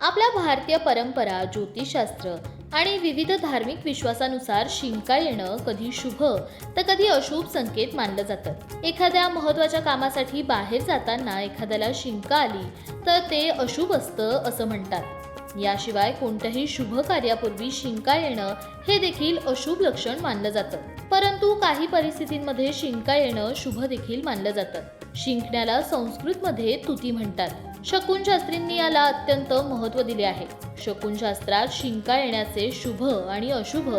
आपल्या भारतीय परंपरा ज्योतिषशास्त्र आणि विविध धार्मिक विश्वासानुसार शिंका येणं कधी शुभ तर कधी अशुभ संकेत मानलं जातं. एखाद्या महत्त्वाच्या कामासाठी बाहेर जाताना एखाद्याला शिंका आली तर ते अशुभ असतं असं म्हणतात. याशिवाय कोणत्याही शुभ कार्यापूर्वी शिंका येणं हे देखील अशुभ लक्षण मानलं जातं. परंतु काही परिस्थितींमध्ये शिंका येणं शुभ देखील मानलं जातं. शिंकण्याला संस्कृतमध्ये तुती म्हणतात. शकुनशास्त्रींनी याला अत्यंत महत्त्व दिले आहे. शकुनशास्त्रात शिंका येण्याचे शुभ आणि अशुभ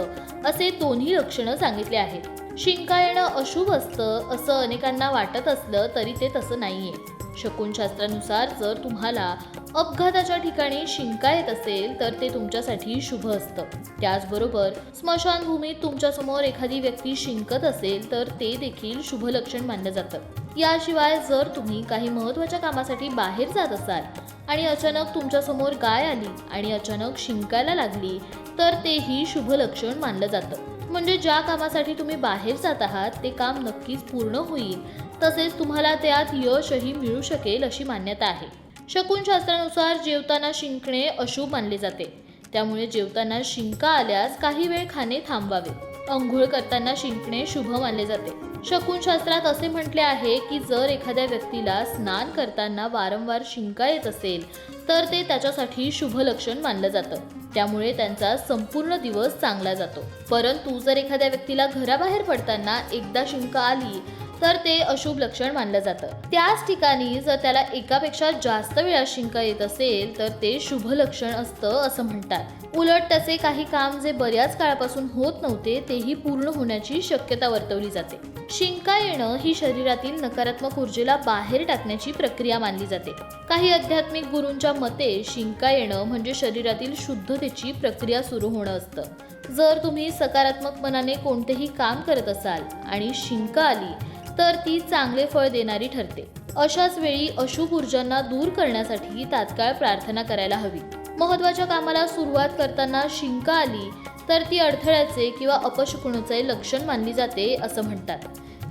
असे दोन्ही लक्षणं सांगितले आहेत. शिंका येणं अशुभ असतं असं अनेकांना वाटत असलं तरी ते तसं नाहीये. शकुनशास्त्रानुसार जर तुम्हाला अपघाताच्या ठिकाणी शिंका येत असेल तर ते तुमच्यासाठी शुभ असतं. त्याचबरोबर स्मशानभूमीत तुमच्यासमोर एखादी व्यक्ती शिंकत असेल तर ते देखील शुभ लक्षण मानलं जातं. याशिवाय जर तुम्ही काही महत्त्वाच्या कामासाठी बाहेर जात असाल आणि अचानक तुमच्यासमोर गाय आली आणि अचानक शिंकायला लागली तर तेही शुभ लक्षण मानलं जातं. म्हणजे ज्या कामासाठी तुम्ही बाहेर जात आहात ते काम नक्कीच पूर्ण होईल. तसेच तुम्हाला त्यात यशही मिळू शकेल अशी मान्यता आहे. शकुनशास्त्रानुसार जेवताना शिंकणे अशुभ मानले जाते. त्यामुळे जेवताना शिंका आल्यास काही वेळ खाणे थांबवावे. अंघोळ करताना शिंकणे शुभ मानले जाते. शकुनशास्त्रात असे म्हटले आहे की जर एखाद्या व्यक्तीला स्नान करताना वारंवार शिंका येत असेल तर ते त्याच्यासाठी शुभ लक्षण मानलं जातं. त्यामुळे त्यांचा संपूर्ण दिवस चांगला जातो. परंतु जर एखाद्या व्यक्तीला घराबाहेर पडताना एकदा शिंका आली तर ते अशुभ लक्षण मानलं जातं. त्याच ठिकाणी जर त्याला एकापेक्षा जास्त वेळा शिंका येत असेल तर ते शुभ लक्षण असतं असं म्हणतात. उलट तसे काही काम जे बऱ्याच काळापासून होत नव्हते तेही पूर्ण होण्याची शक्यता वर्तवली जाते. शिंका येणं ही शरीरातील नकारात्मक ऊर्जेला बाहेर टाकण्याची प्रक्रिया मानली जाते. काही आध्यात्मिक गुरूंच्या मते शिंका येणं म्हणजे शरीरातील शुद्धतेची प्रक्रिया सुरू होणं असतं. जर तुम्ही सकारात्मक मनाने कोणतेही काम करत असाल आणि शिंका आली तर ती चांगले फळ देणारी ठरते. अशाच वेळी अशुभ ऊर्जांना दूर करण्यासाठी तात्काळ प्रार्थना करायला हवी. महत्त्वाच्या कामाला सुरुवात करताना शिंका आली तर ती अडथळ्याचे किंवा अपशकुनाचे लक्षण मानली जाते असं म्हणतात.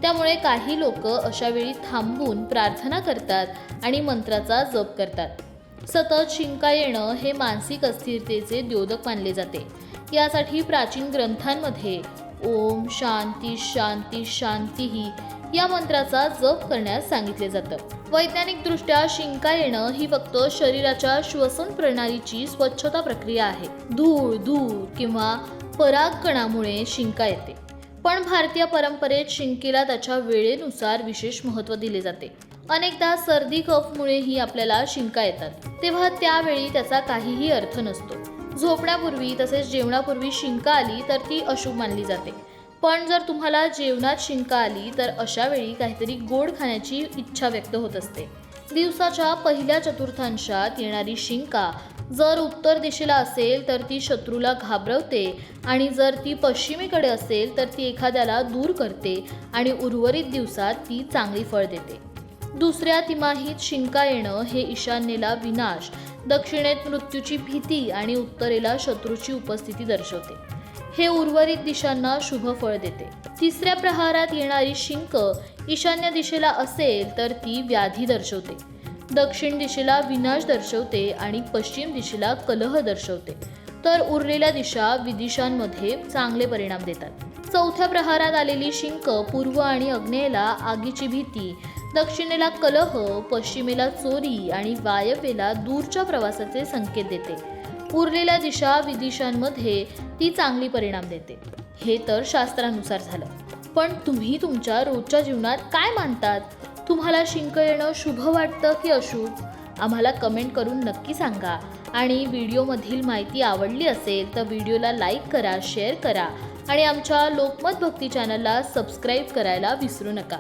त्यामुळे काही लोक अशा वेळी थांबून प्रार्थना करतात आणि मंत्राचा जप करतात. सतत शिंका येणं हे मानसिक अस्थिरतेचे द्योदक मानले जाते. यासाठी प्राचीन ग्रंथांमध्ये ओम शांती शांती शांतीही या मंत्राचा जप करण्यास सांगितले जातं. वैज्ञानिकदृष्ट्या शिंका येणं ही फक्त शरीराच्या श्वसन प्रणालीची स्वच्छता प्रक्रिया आहे. धूळ धूळ किंवा परागकणामुळे शिंका येते. पण भारतीय परंपरेत शिंकेला त्याच्या वेळेनुसार विशेष महत्त्व दिले जाते. अनेकदा सर्दी कफमुळेही आपल्याला शिंका येतात. तेव्हा त्यावेळी त्याचा काहीही अर्थ नसतो. झोपण्यापूर्वी तसेच जेवणापूर्वी शिंका आली तर ती अशुभ मानली जाते. पण जर तुम्हाला जेवणात शिंका आली तर अशा वेळी काहीतरी गोड खाण्याची इच्छा व्यक्त होत असते. दिवसाच्या पहिल्या चतुर्थांशात येणारी शिंका जर उत्तर दिशेला असेल तर ती शत्रूला घाबरवते आणि जर ती पश्चिमेकडे असेल तर ती एखाद्याला दूर करते आणि उर्वरित दिवसात ती चांगली फळ देते. दुसऱ्या तिमाहीत शिंका येणं हे ईशान्येला विनाश दक्षिणेत मृत्यूची भीती आणि उत्तरेला शत्रूची उपस्थिती दर्शवते. हे उर्वरित दिशांना शुभ फळ देते. तिसऱ्या प्रहारात येणारी शिंक ईशान्य दिशेला असेल तर ती व्याधी दर्शवते. दक्षिण दिशेला विनाश दर्शवते आणि पश्चिम दिशेला कलह दर्शवते. तर उरलेल्या दिशा विदिशांमध्ये चांगले परिणाम देतात. चौथ्या प्रहारात आलेली शिंक पूर्व आणि आग्नेयेला आगीची भीती दक्षिणेला कलह पश्चिमेला चोरी आणि वायव्येला दूरच्या प्रवासाचे संकेत देते. उरलेल्या दिशा विदिशांमध्ये ती चांगली परिणाम देते. हे तर शास्त्रानुसार झालं. पण तुम्ही तुमच्या रोजच्या जीवनात काय मानतात तुम्हाला शिंक येणं शुभ वाटतं की अशुभ? आम्हाला कमेंट करून नक्की सांगा. आणि व्हिडिओमधील माहिती आवडली असेल तर व्हिडिओला लाईक करा शेअर करा आणि आमच्या लोकमत भक्ती चॅनलला सबस्क्राईब करायला विसरू नका.